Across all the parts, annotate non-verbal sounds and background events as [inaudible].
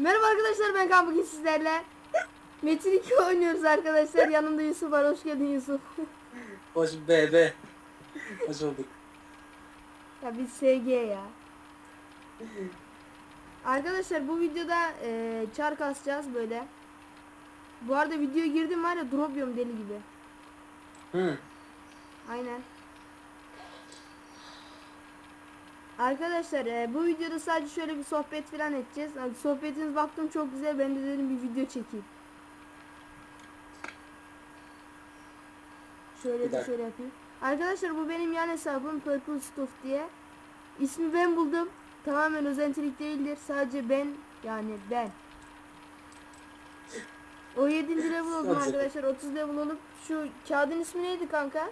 Merhaba arkadaşlar ben Kaan bugün sizlerle Metin 2 oynuyoruz arkadaşlar. Yanımda Yusuf var. Hoş geldin Yusuf. [laughs] Hoş be Hoş bulduk. ya biz SG ya. Arkadaşlar bu videoda e, çar kasacağız böyle. Bu arada videoya girdim var ya drop yiyorum deli gibi. Hı. Aynen. Arkadaşlar e, bu videoda sadece şöyle bir sohbet falan edeceğiz. Hani sohbetiniz baktım çok güzel. Ben de dedim bir video çekeyim. Şöyle Bir şöyle yapayım. Arkadaşlar bu benim yan hesabım Purple Stuff diye. İsmi ben buldum. Tamamen özentilik değildir. Sadece ben yani ben. O 7. level oldum arkadaşlar. 30 level olup şu kağıdın ismi neydi kanka?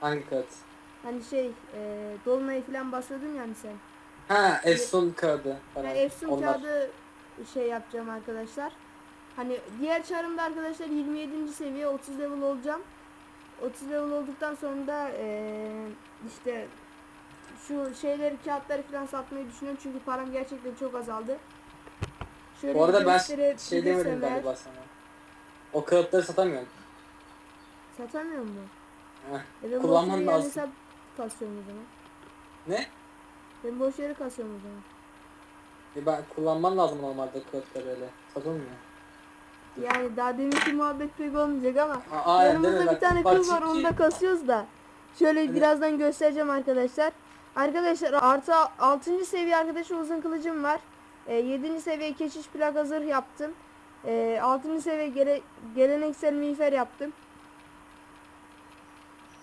Hangi kağıt? Hani şey e, dolunayı falan basıyordun yani sen. Ha Efsun kağıdı falan. Yani Efsun Onlar. kağıdı şey yapacağım arkadaşlar. Hani diğer çarımda arkadaşlar 27. seviye 30 level olacağım. 30 level olduktan sonra da e, işte şu şeyleri kağıtları falan satmayı düşünüyorum çünkü param gerçekten çok azaldı. Şöyle Bu arada ben gösterebilirsem şey demedim eğer- galiba sana. O kağıtları satamıyorum. Satamıyor mu? Heh. E ben Kullanman yani lazım. hesap kasıyorum o zaman. Ne? Ben boş yere kasıyorum o zaman. E ben kullanman lazım normalde kağıtları öyle. Satılmıyor. Yani daha deminki muhabbet pek olmayacak ama Aa, aynen, değil mi? yanımızda bir Bak, tane kız var çünkü- onu da kasıyoruz da. Şöyle Hani- birazdan göstereceğim arkadaşlar. Arkadaşlar artı 6. seviye arkadaşı uzun kılıcım var. E, 7. seviye keşiş plaka zırh yaptım. E, 6. seviye gele, geleneksel miğfer yaptım.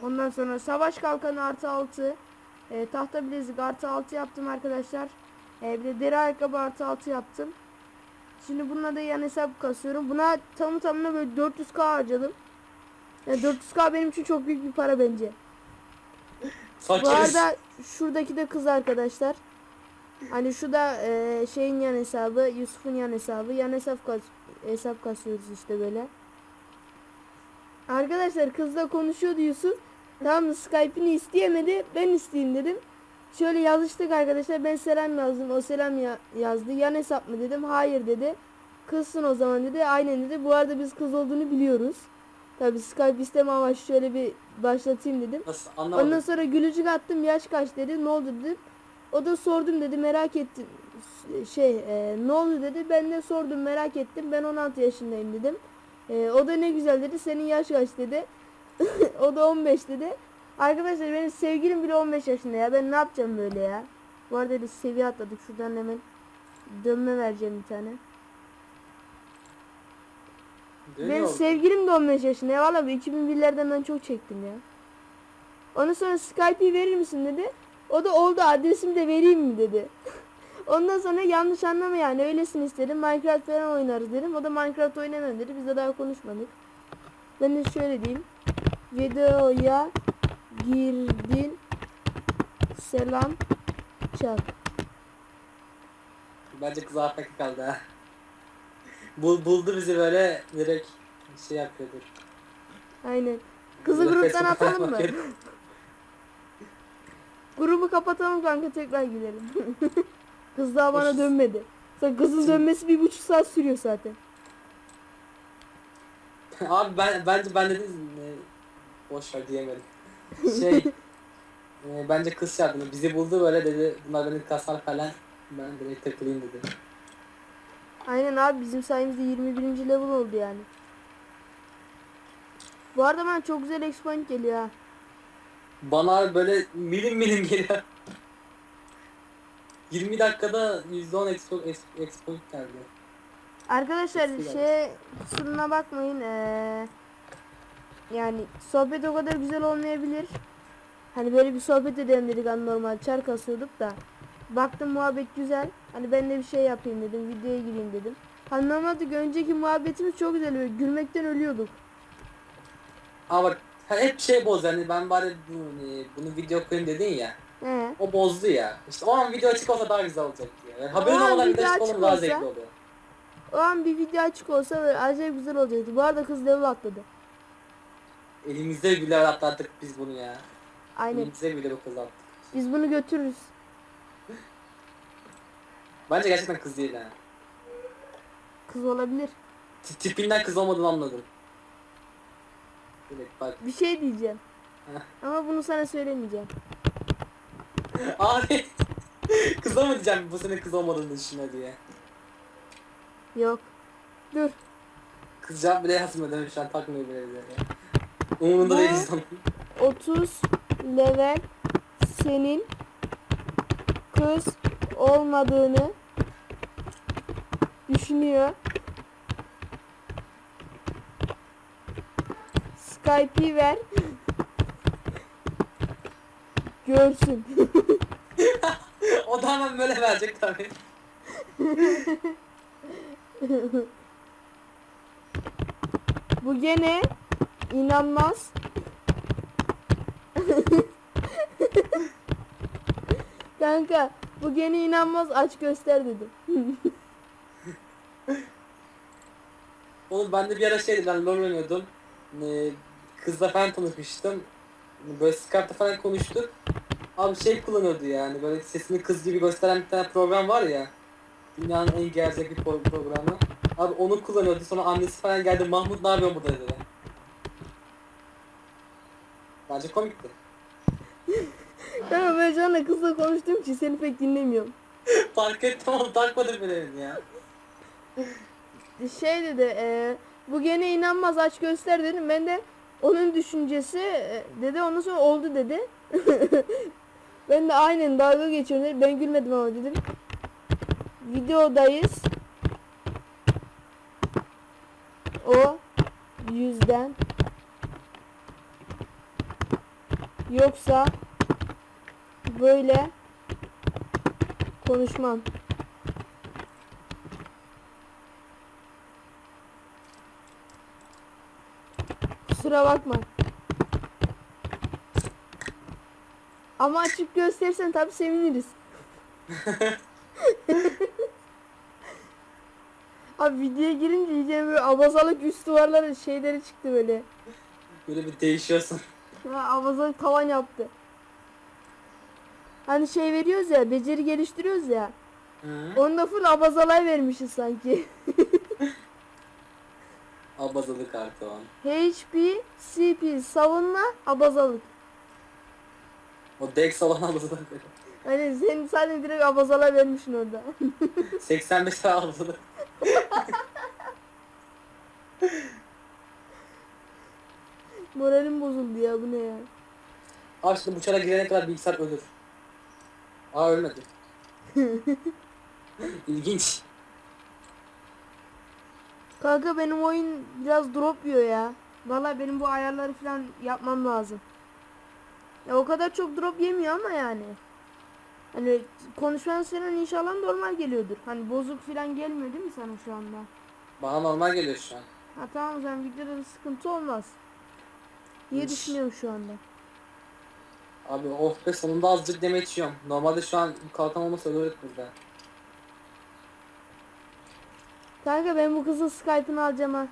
Ondan sonra savaş kalkanı artı 6. E, tahta bilezik artı 6 yaptım arkadaşlar. E, bir de deri ayakkabı artı 6 yaptım. Şimdi bununla da yan hesap kasıyorum. Buna tamı tamına böyle 400k harcadım. Yani 400k benim için çok büyük bir para bence. Bu Fakiriz. arada şuradaki de kız arkadaşlar. Hani şu da e, şeyin yan hesabı, Yusuf'un yan hesabı. Yan hesap kas hesap kasıyoruz işte böyle. Arkadaşlar kızla konuşuyordu Yusuf. Tamam? Skype'ini isteyemedi. Ben isteyeyim dedim. Şöyle yazıştık arkadaşlar. Ben selam yazdım. O selam ya- yazdı. Yan hesap mı dedim. Hayır dedi. Kızsın o zaman dedi. Aynen dedi. Bu arada biz kız olduğunu biliyoruz. Tabi Skype isteme amaçlı şöyle bir başlatayım dedim. Nasıl Ondan sonra gülücük attım yaş kaç dedi ne oldu dedim. O da sordum dedi merak ettim. Şey e, ne oldu dedi ben de sordum merak ettim ben 16 yaşındayım dedim. E, o da ne güzel dedi senin yaş kaç dedi. [laughs] o da 15 dedi. Arkadaşlar benim sevgilim bile 15 yaşında ya ben ne yapacağım böyle ya. Bu arada biz seviye atladık şuradan hemen dönme vereceğim bir tane. Dönüyor Benim oldu. sevgilim de 15 yaşında ya valla bu 2001'lerden ben çok çektim ya. Ondan sonra Skype'i verir misin dedi. O da oldu adresimi de vereyim mi dedi. [laughs] Ondan sonra yanlış anlama yani öylesin istedim Minecraft falan oynarız dedim. O da Minecraft oynamam dedi. Biz de daha konuşmadık. Ben de şöyle diyeyim. Videoya girdin. Selam çak. Bence kız AFK kaldı ha. Bul, buldu bizi böyle direkt şey yapıyordur. Aynen. Kızı gruptan atalım mı? Grubu kapatalım kanka tekrar gidelim. [laughs] Kız daha bana Hoş- dönmedi. Sen kızın dönmesi bir buçuk saat sürüyor zaten. [laughs] Abi ben bence ben dedim e, boş ver diyemedim. Şey [laughs] e, bence kız çağırdı. Bizi buldu böyle dedi. Bunlar beni kasar falan. Ben direkt takılayım dedi. Aynen abi bizim sayemizde 21. level oldu yani. Bu arada bana çok güzel expoint geliyor ha. Bana böyle milim milim geliyor. 20 dakikada %10 expo, expo geldi. Arkadaşlar güzel. şey kusuruna bakmayın. Ee, yani sohbet o kadar güzel olmayabilir. Hani böyle bir sohbet edelim dedik hani normal çar kasıyorduk da. Baktım muhabbet güzel. Hani ben de bir şey yapayım dedim. Videoya gireyim dedim. Hani normalde önceki muhabbetimiz çok güzel. Böyle gülmekten ölüyorduk. Ama bak hep şey boz yani ben bari bunu, e, bunu video koyayım dedin ya. He. O bozdu ya. İşte o an video açık olsa daha güzel olacak ya. Yani haberin an olmadan video açık olur daha olsa- zevkli oluyor. O an bir video açık olsa böyle acayip güzel olacaktı. Bu arada kız level atladı. Elimizde bile atlattık biz bunu ya. Aynen. Elimizde bile bu kızı attık. Biz bunu götürürüz. [laughs] Bence gerçekten kız değil ha. kız olabilir. T- Tipinden kız olmadığını anladım. Evet bak. Bir şey diyeceğim. Heh. Ama bunu sana söylemeyeceğim. [laughs] Abi. Kıza mı diyeceğim bu sene kız olmadığını düşünüyor diye. Yok. Dur. Kız cevap bile demiş şu an takmıyor bile bize. Umurunda Bu- değil insan. 30 level senin kız olmadığını düşünüyor. Skype'i ver. Görsün. [laughs] o da hemen böyle verecek tabii. Bu gene inanmaz. [laughs] Kanka bu gene inanmaz aç göster dedim. [laughs] Oğlum ben de bir ara şeydi ben LoL oynuyordum. Ee, kızla falan tanışmıştım. Böyle Skype'da falan konuştuk. Abi şey kullanıyordu yani böyle sesini kız gibi gösteren bir tane program var ya. Dünyanın en gerzek bir pro- programı. Abi onu kullanıyordu sonra annesi falan geldi Mahmut ne yapıyorsun burada dedi. Bence komikti. Kanka [laughs] ben şu anda kızla konuştuğum için seni pek dinlemiyorum. [laughs] Fark ettim ama takmadım bile ya. Şey dedi e, bu gene inanmaz aç göster dedim. Ben de onun düşüncesi e, dedi ondan sonra oldu dedi. [laughs] ben de aynen dalga geçiyorum dedi. Ben gülmedim ama dedim. Videodayız. O yüzden yoksa böyle konuşmam. Kusura bakma. Ama açık gösterirsen tabi seviniriz. [laughs] Abi videoya girince iyice böyle abazalık üst duvarları şeyleri çıktı böyle. Böyle bir değişiyorsun. Ha, abazalık tavan yaptı. Hani şey veriyoruz ya, beceri geliştiriyoruz ya. Hı. Onda full abazalay vermişiz sanki. [laughs] Abazalı kartı o. HP, CP, savunma, abazalık. O Dex olan abazalı. Hani sen sadece direkt abazalay vermişsin orada. 85 tane abazalı. Moralim bozuldu ya bu ne ya. Abi şimdi bu çara girene kadar bilgisayar ölür. Aa ölmedi. [laughs] İlginç. Kanka benim oyun biraz drop yiyor ya. Vallahi benim bu ayarları falan yapmam lazım. Ya o kadar çok drop yemiyor ama yani. Hani konuşman senin inşallah normal geliyordur. Hani bozuk falan gelmiyor değil mi sana şu anda? Bana normal geliyor şu an. Ha tamam o zaman videoda bir sıkıntı olmaz. diye Hiç. düşünüyorum şu anda. Abi oh be sonunda azıcık deme içiyorum. Normalde şu an kalkan olmasa ölürdük burada. Kanka ben bu kızın Skype'ını alacağım ha.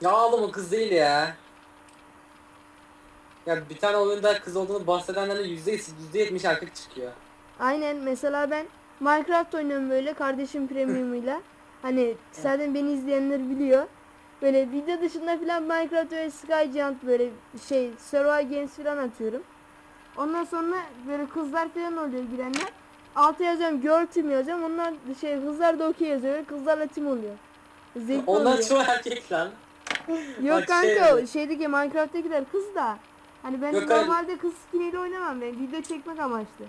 Ya oğlum o kız değil ya. Ya bir tane oyunda kız olduğunu bahsedenlerin yüzde yüzde yetmiş erkek çıkıyor. Aynen mesela ben Minecraft oynuyorum böyle kardeşim premiumuyla. Hani zaten beni izleyenler biliyor. Böyle video dışında falan Minecraft ve Sky Giant böyle şey Survival Games falan atıyorum. Ondan sonra böyle kızlar falan oluyor girenler. Alta yazıyorum girl team yazıyorum. Onlar şey kızlar da okey yazıyor. Kızlarla team oluyor. Zevkli Onlar oluyor. çoğu erkek lan. Yok Bak kanka şey- o şeydeki Minecraft'takiler kız da. Hani ben hayır. normalde kız skiniyle oynamam ben. Video çekmek amaçlı.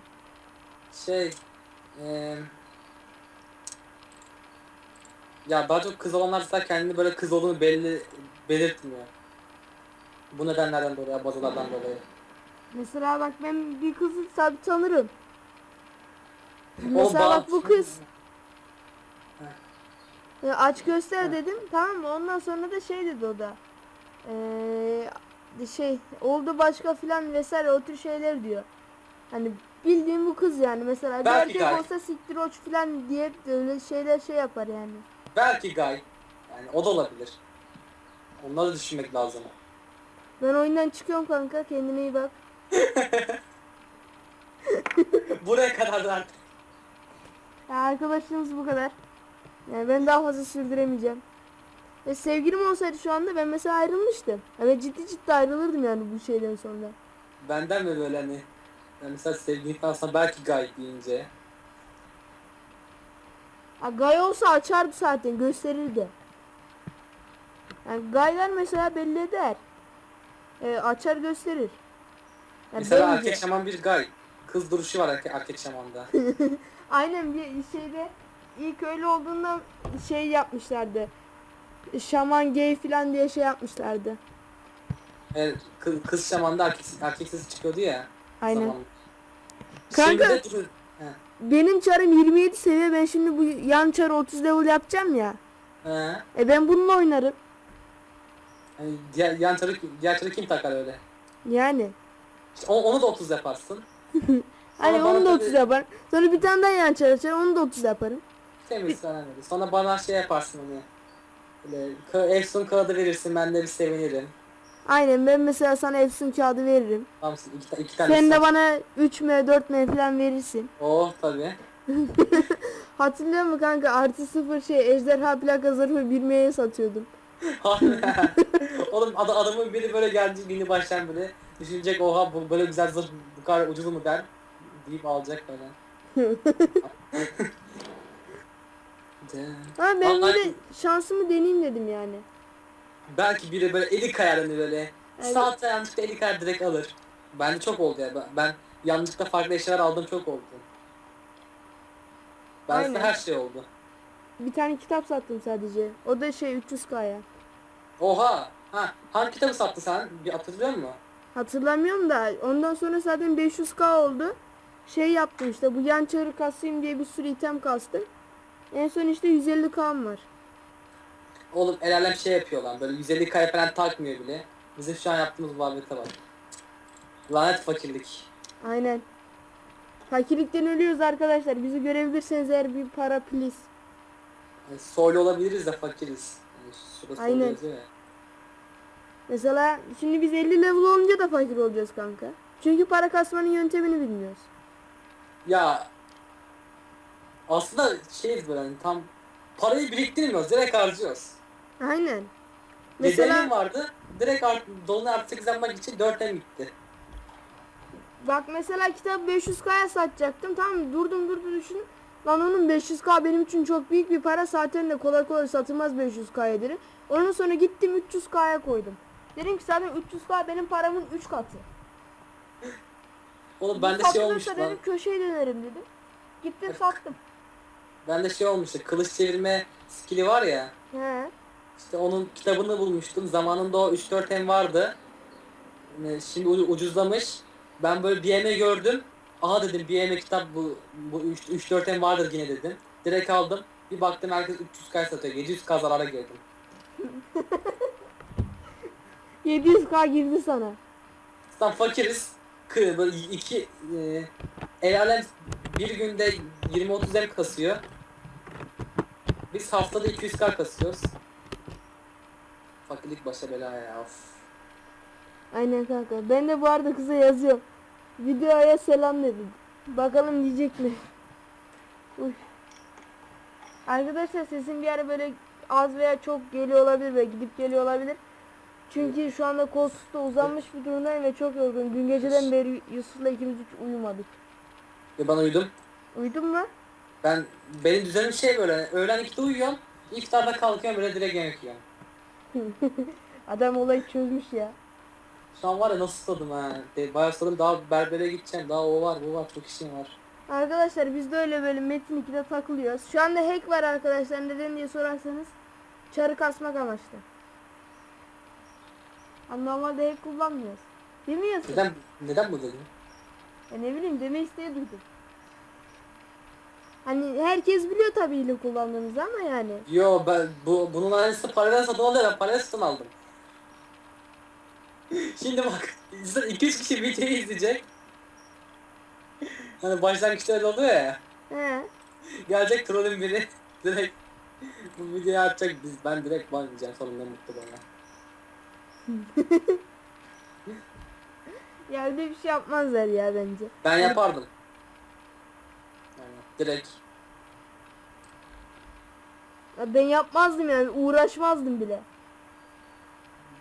Şey eee ya daha çok kız olanlar zaten kendini böyle kız olduğunu belli belirtmiyor. Bu nedenlerden dolayı, bazalardan dolayı. Mesela bak ben bir kızı tabi tanırım. Mesela bak bu kız. Ya aç göster dedim tamam mı? Ondan sonra da şey dedi o da. Ee, şey oldu başka filan vesaire o tür şeyler diyor. Hani bildiğim bu kız yani mesela bir Belki erkek gayet. olsa siktir oç filan diye öyle şeyler şey yapar yani. Belki Guy. Yani o da olabilir. Onları düşünmek lazım. Ben oyundan çıkıyorum kanka kendine iyi bak. [laughs] Buraya kadar da artık. Ya arkadaşlarımız bu kadar. Yani ben daha fazla sürdüremeyeceğim. Ve sevgilim olsaydı şu anda ben mesela ayrılmıştım. Evet ciddi ciddi ayrılırdım yani bu şeyden sonra. Benden mi böyle hani yani mesela sevgili kalsam belki gayet deyince. Ha, gay olsa açardı zaten gösterirdi. Yani gaylar mesela belli eder. Ee, açar gösterir. Yani Mesela bence- erkek şaman bir gay. Kız duruşu var erkek, erkek şamanda. [laughs] Aynen bir şeyde ilk öyle olduğunda şey yapmışlardı. Şaman gay falan diye şey yapmışlardı. Evet, kız, kız şamanda erkek, erkek sesi çıkıyordu ya. Aynen. zamanında. Kanka- Şimdi de He. Benim çarım 27 seviye. Ben şimdi bu yan çarı 30 level yapacağım ya. He. E ben bununla oynarım. Hani diğer, yan çarı, diğer çarı kim takar öyle? Yani. İşte onu, onu da 30 yaparsın. [laughs] Hani bana onu da tabii- 30 yaparım. Sonra bir tane daha yan çar açarım. Onu da 30 yaparım. Temiz öyle. Sonra bana şey yaparsın hani. Böyle Efsun kağıdı verirsin ben de bir sevinirim. Aynen ben mesela sana Efsun kağıdı veririm. Tamam iki, iki tane Sen de bana 3 m 4 m falan verirsin. Oh tabii. [laughs] Hatırlıyor musun kanka artı sıfır şey ejderha plaka zırhı 1 m'ye satıyordum. [laughs] Oğlum ad adamın biri böyle geldi günü baştan böyle düşünecek oha bu böyle güzel zırh bu kadar ucuz mu der deyip alacak falan. [laughs] De- Ama ben Vallahi- de şansımı deneyeyim dedim yani. Belki biri böyle eli kayar hani böyle. Evet. Sağ yanlışlıkla eli kayar direkt alır. Bende çok oldu ya. Ben, ben yanlışlıkla farklı eşyalar aldım çok oldu. Ben Aynen. her şey oldu. Bir tane kitap sattım sadece. O da şey 300k'ya. Oha! Ha, hangi kitabı sattı sen? Bir hatırlıyor musun? Hatırlamıyorum da ondan sonra zaten 500k oldu. Şey yaptım işte bu yan çarı kasayım diye bir sürü item kastım. En son işte 150k'm var. Oğlum el alem şey yapıyor lan böyle 150 kaya falan takmıyor bile. Bizim şu an yaptığımız muhabbete bak. Lanet fakirlik. Aynen. Fakirlikten ölüyoruz arkadaşlar. Bizi görebilirseniz eğer bir para please. Yani soylu olabiliriz de fakiriz. Yani Aynen. Mesela şimdi biz 50 level olunca da fakir olacağız kanka. Çünkü para kasmanın yöntemini bilmiyoruz. Ya aslında şeyiz böyle hani tam parayı biriktirmiyoruz direkt harcıyoruz. Aynen. Mesela Mesela vardı direkt art, dolunay artı 8 yapmak için 4'ten gitti. bak mesela kitap 500k'ya satacaktım. Tamam? Durdum durdum düşün. Lan onun 500k benim için çok büyük bir para. Zaten de kolay kolay satılmaz 500k'ya dedim. Ondan sonra gittim 300k'ya koydum. Dedim ki zaten 300k benim paramın 3 katı. Oğlum bende şey olmuştu lan. dedim köşeye dönerim dedim. Gittim sattım. Bende şey olmuştu. Kılıç çevirme skill'i var ya. He. İşte onun kitabını bulmuştum. Zamanında o 3-4 hem vardı. Yani Şimdi ucuzlamış. Ben böyle yeme gördüm. Aha dedim yeme kitap bu bu 3-4 hem vardır yine dedim. Direkt aldım. Bir baktım herkes 300 kay satıyor. 700 k zarara girdim. [laughs] 700k girdi sana. Sen fakiriz. Kı böyle iki e, el alem bir günde 20-30 hem kasıyor. Biz haftada 200 k kasıyoruz. Fakirlik başa bela ya. Of. Aynen kanka. Ben de bu arada kıza yazıyorum. Videoya selam dedim. Bakalım diyecek mi? Uy. Arkadaşlar sesim bir ara böyle az veya çok geliyor olabilir ve gidip geliyor olabilir. Çünkü şu anda koltukta uzanmış bir durumdayım ve çok yorgunum. Dün geceden beri Yusuf'la ikimiz hiç uyumadık. Ve ben uyudum. Uyudun mu? Ben benim düzenim şey böyle öğlen 2'de uyuyorum. İftarda kalkıyorum böyle direkt yemek yiyorum. [laughs] Adam olayı çözmüş ya. Şu an var ya nasıl susadım ha. De, bayağı susadım daha berbere gideceğim. Daha o var bu var çok işim var. Arkadaşlar biz de öyle böyle Metin 2'de takılıyoruz. Şu anda hack var arkadaşlar. Neden diye sorarsanız çarı kasmak amaçlı. Ama normalde hack kullanmıyoruz. Değil mi Yusuf? Neden neden bu dedim? Ya ne bileyim deme isteği duydum. Hani herkes biliyor tabii hile kullandığımızı ama yani. Yo ben bu bunun aynısı paradan satın alıyor ben parayla satın aldım. [laughs] Şimdi bak 2-3 kişi videoyu izleyecek. Hani başlangıçta öyle oluyor ya. He. Gelecek trollün biri direkt bu videoyu atacak biz ben direkt banlayacağım ne mutlu bana. [laughs] Öyle bir şey yapmazlar ya bence. Ben yapardım. Direkt. Ya ben yapmazdım yani uğraşmazdım bile.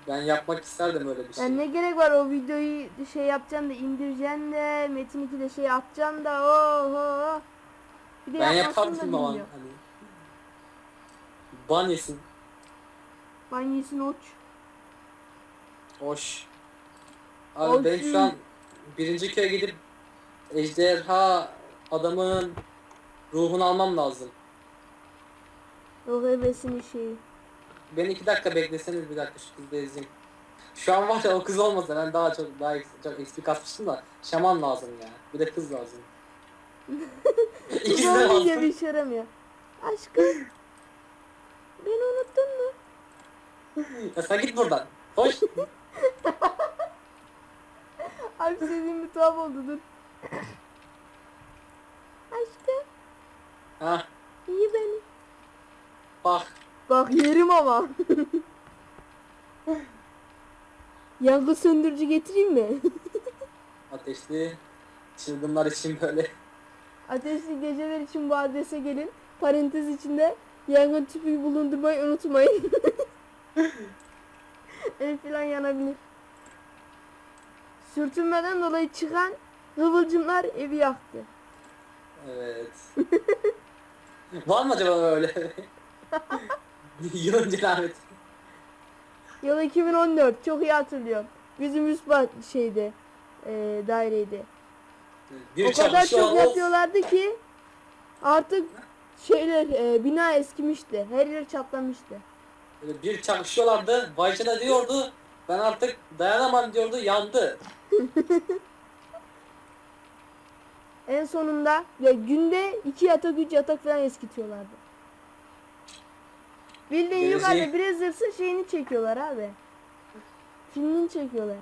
Ben yapmak isterdim öyle bir şey. Yani ne gerek var o videoyu şey yapacaksın da indireceksin de Metin 2'de şey atacaksın da oho. Bir de ben da yapardım bilmiyor. hani. Ban yesin. Ben yesin oç. Hoş. Abi benim değil. şu an birinci köye gidip ejderha adamın ruhunu almam lazım. O hevesini şeyi. Beni iki dakika bekleseniz bir dakika şu kızı ezeyim. Şu an var ya o kız olmasa ben daha çok daha çok XP kasmıştım da şaman lazım ya. Bir de kız lazım. [laughs] İkisi de lazım. bir işe yaramıyor. Aşkım. Beni unuttun mu? Ya sen git buradan. Hoş. [laughs] Abi senin bir tuhaf oldu dur. Aşkım. Ha iyi beni. bak. Bak yerim ama. [laughs] Yangın söndürücü getireyim mi? [laughs] Ateşli çılgınlar için böyle. Ateşli geceler için bu adrese gelin. Parantez içinde yangın tüpü bulundurmayı unutmayın. [laughs] Ev falan yanabilir. Sürtünmeden dolayı çıkan kıvılcımlar evi yaktı. Evet. Var mı acaba öyle? Yılın cenabeti. Yıl 2014 çok iyi hatırlıyorum. Bizim üst ba- şeyde e, daireydi. Bir o kadar çok of. yapıyorlardı ki artık şeyler e, bina eskimişti. Her yer çatlamıştı. Böyle bir çakışıyorlardı. Da diyordu. Ben artık dayanamam diyordu. Yandı. [laughs] En sonunda ya günde iki yatak üç yatak falan eskitiyorlardı. Bildiğin Geleceği- yukarıda Brazzers'ın şeyini çekiyorlar abi. Filmini çekiyorlar.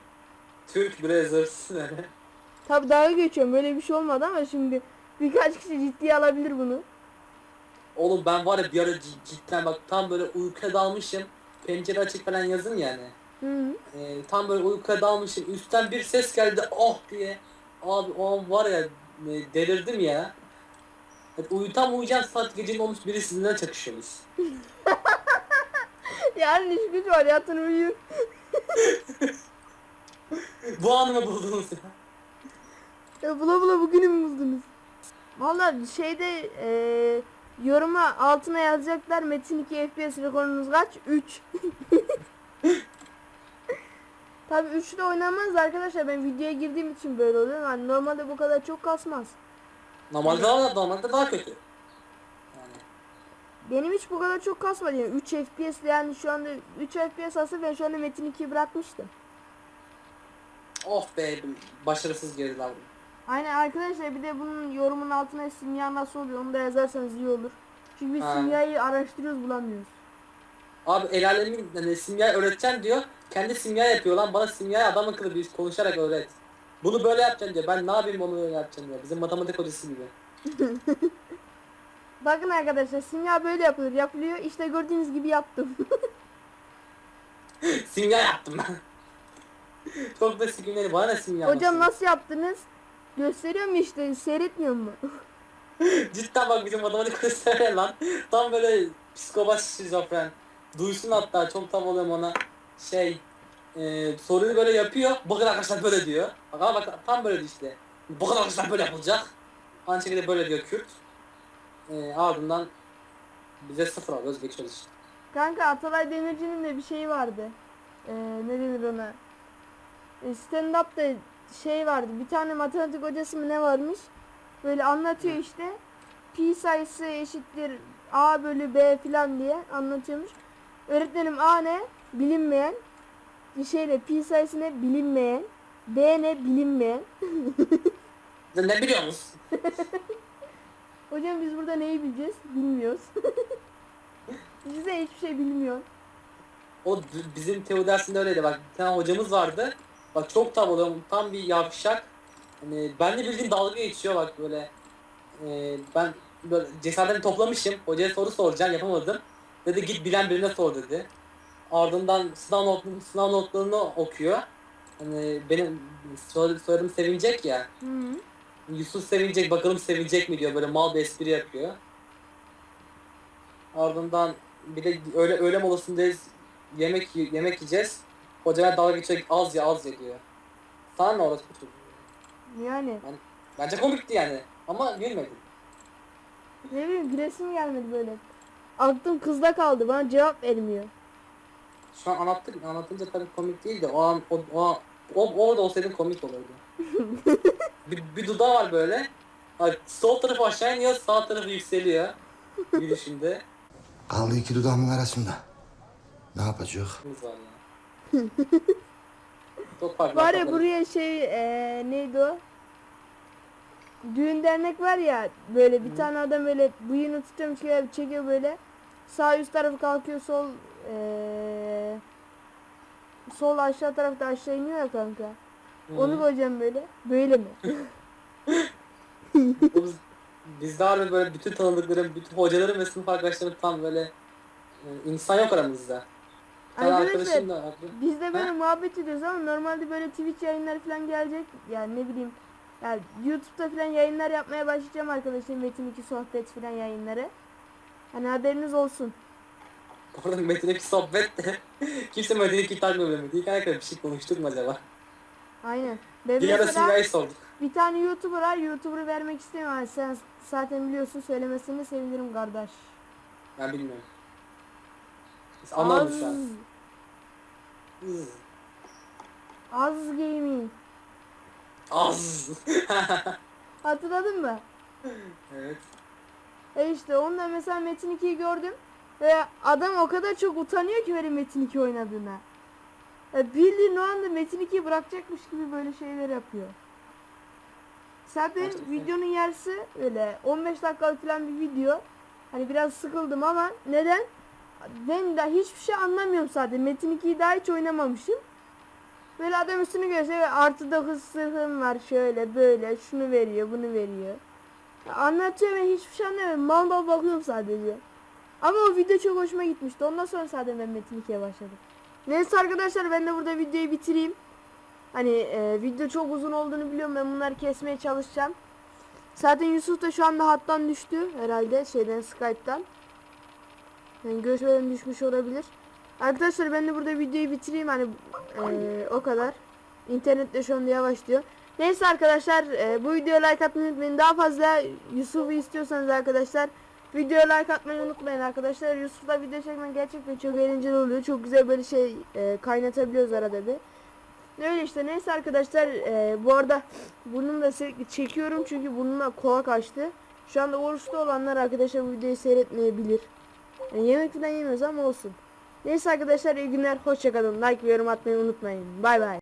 Türk Brothers. [laughs] Tabi dalga geçiyorum böyle bir şey olmadı ama şimdi birkaç kişi ciddiye alabilir bunu. Oğlum ben var ya bir ara cid- cidden bak tam böyle uykuya dalmışım. Pencere açık falan yazın yani. Hı -hı. Ee, tam böyle uykuya dalmışım. Üstten bir ses geldi oh diye. Abi o an var ya delirdim ya. Evet, uyu tam uyuyacağım saat gecenin olmuş biri sizinle çakışıyoruz. [laughs] Yani iş güç var yatın uyuyun. [laughs] Bu anı mı buldunuz ya? Ya bula bula bugünü mü buldunuz? Valla şeyde e, yoruma altına yazacaklar Metin 2 FPS rekorunuz kaç? 3. [laughs] Tabi 3 de oynanmaz arkadaşlar ben videoya girdiğim için böyle oluyor. Yani normalde bu kadar çok kasmaz. Normalde daha, normalde daha kötü. Yani Benim hiç bu kadar çok kasmadı yani 3 FPS yani şu anda 3 FPS alsa ben şu anda Metin 2'yi bırakmıştım. oh be başarısız geriler. Aynen arkadaşlar bir de bunun yorumun altına simya nasıl oluyor onu da yazarsanız iyi olur. Çünkü biz simyayı araştırıyoruz bulamıyoruz. Abi el alemin hani simya öğreteceğim diyor. Kendi simya yapıyor lan bana simyayı adam akıllı bir konuşarak öğret. Bunu böyle yapacaksın diyor. Ben ne yapayım onu öyle yapacağım diyor. Bizim matematik hocası gibi. [laughs] Bakın arkadaşlar simya böyle yapılır. Yapılıyor. İşte gördüğünüz gibi yaptım. [laughs] simya yaptım ben. [laughs] Çok da sikimleri bana simya Hocam yapmasın? nasıl yaptınız? Gösteriyorum işte seyretmiyor mu? Cidden bak bizim matematik hocası öyle lan. Tam böyle psikopat şizofren. Duysun hatta çok tam oluyorum ona. Şey e, soruyu böyle yapıyor. Bakın arkadaşlar böyle diyor. Bak ama bak tam böyle diyor işte. Bakın arkadaşlar böyle yapılacak. Aynı şekilde böyle diyor Kürt. E, ardından bize sıfır alıyoruz geçiyoruz işte. Kanka Atalay Demirci'nin de bir şeyi vardı. Ee, ne denir ona? E, Stand up'ta şey vardı. Bir tane matematik hocası mı ne varmış? Böyle anlatıyor işte. Pi sayısı eşittir A bölü B filan diye anlatıyormuş. Öğretmenim A ne? Bilinmeyen. Bir şeyle pi sayısı [laughs] ne? Bilinmeyen. B ne? Bilinmeyen. Ne biliyorsunuz? [laughs] Hocam biz burada neyi bileceğiz? Bilmiyoruz. [laughs] Biz de hiçbir şey bilmiyor. O bizim teori dersinde öyleydi bak bir tane hocamız vardı. Bak çok tam oluyorum tam bir yavşak. Hani ben de bildiğin dalga geçiyor bak böyle. Ee, ben böyle cesaretimi toplamışım. Hocaya soru soracağım yapamadım. Dedi git bilen birine sor dedi. Ardından sınav, not, sınav notlarını okuyor. Hani benim sor, sorum sevinecek ya. Hı -hı. Yusuf sevinecek bakalım sevinecek mi diyor böyle mal bir espri yapıyor. Ardından bir de öyle öğle molasındayız. Yemek yemek yiyeceğiz. Hocaya dalga geçecek az ya az ya diyor. Sana ne orası bu? Yani Bence komikti yani. Ama gülmedim. ne bileyim gülesim gelmedi böyle. Aklım kızda kaldı bana cevap vermiyor. Şu an anlattık, anlatınca tabii komik değil de o an o, o, an- o orada olsaydın komik olurdu. [laughs] bir, bir dudağı var böyle. Ay, Sol tarafı aşağı iniyor, sağ tarafı yükseliyor. Gülüşünde. Kaldı iki dudağımın arasında. Ne yapacak? Kız var ya. Çok farklı. Var ya buraya şey eee, neydi o? Düğün dernek var ya böyle bir tane adam böyle bıyığını tutuyormuş gibi çekiyor böyle. Sağ üst tarafı kalkıyor sol eee, sol aşağı tarafta aşağı iniyor ya kanka. Hı. Onu koyacağım böyle. Böyle mi? [laughs] Biz, bizde harbi böyle bütün tanıdıklarım, bütün hocalarım ve sınıf arkadaşlarım tam böyle e, insan yok aramızda. Tane Arkadaşlar arkadaşım da vardı. biz de böyle Ha? muhabbet ediyoruz ama normalde böyle Twitch yayınları falan gelecek. Yani ne bileyim yani YouTube'da falan yayınlar yapmaya başlayacağım arkadaşlar. Metin 2 sohbet falan yayınları. Hani haberiniz olsun. Orada Metin'deki sohbet de [laughs] kimse Metin'deki takmıyor Metin'deki alakalı bir şey konuştuk mu acaba? Aynen. Ben Bir ara mesela Simga'yı sorduk. bir tane YouTuber var. YouTuber'ı vermek istemiyorum. Yani sen zaten biliyorsun söylemesini sevinirim kardeş. Ben bilmiyorum. Biz anlamadık şu an. Az, Hız. az gaming. Az. [laughs] Hatırladın mı? evet. E işte onda mesela Metin 2'yi gördüm. Ve adam o kadar çok utanıyor ki böyle Metin 2 oynadığına. E bildiğin o anda Metin 2'yi bırakacakmış gibi böyle şeyler yapıyor. Zaten Gerçekten. videonun yarısı öyle 15 dakikalık falan bir video. Hani biraz sıkıldım ama neden? Ben de hiçbir şey anlamıyorum zaten. Metin 2'yi daha hiç oynamamışım. Böyle adam üstünü gösteriyor. Artı 9 sırrım var şöyle böyle. Şunu veriyor bunu veriyor. Anlatıyor ben hiçbir şey anlamıyorum. Mal mal bakıyorum sadece. Ama o video çok hoşuma gitmişti. Ondan sonra zaten ben Metin 2'ye başladım. Neyse arkadaşlar ben de burada videoyu bitireyim. Hani e, video çok uzun olduğunu biliyorum. Ben bunları kesmeye çalışacağım. Zaten Yusuf da şu anda hattan düştü herhalde şeyden Skype'tan. Yani görüşmeden düşmüş olabilir. Arkadaşlar ben de burada videoyu bitireyim hani e, o kadar. İnternet de şu anda yavaş diyor. Neyse arkadaşlar e, bu videoya like atmayı unutmayın. Daha fazla Yusuf'u istiyorsanız arkadaşlar videoya like atmayı unutmayın arkadaşlar. Yusuf'la video çekmek gerçekten çok eğlenceli oluyor. Çok güzel böyle şey e, kaynatabiliyoruz arada bir. Öyle işte neyse arkadaşlar e, bu arada burnum da sürekli çekiyorum çünkü burnumda kola kaçtı. Şu anda oruçlu olanlar arkadaşlar bu videoyu seyretmeyebilir. Yani yemek falan yemiyoruz ama olsun. Neyse arkadaşlar iyi günler hoşçakalın. Like ve yorum atmayı unutmayın. Bay bay.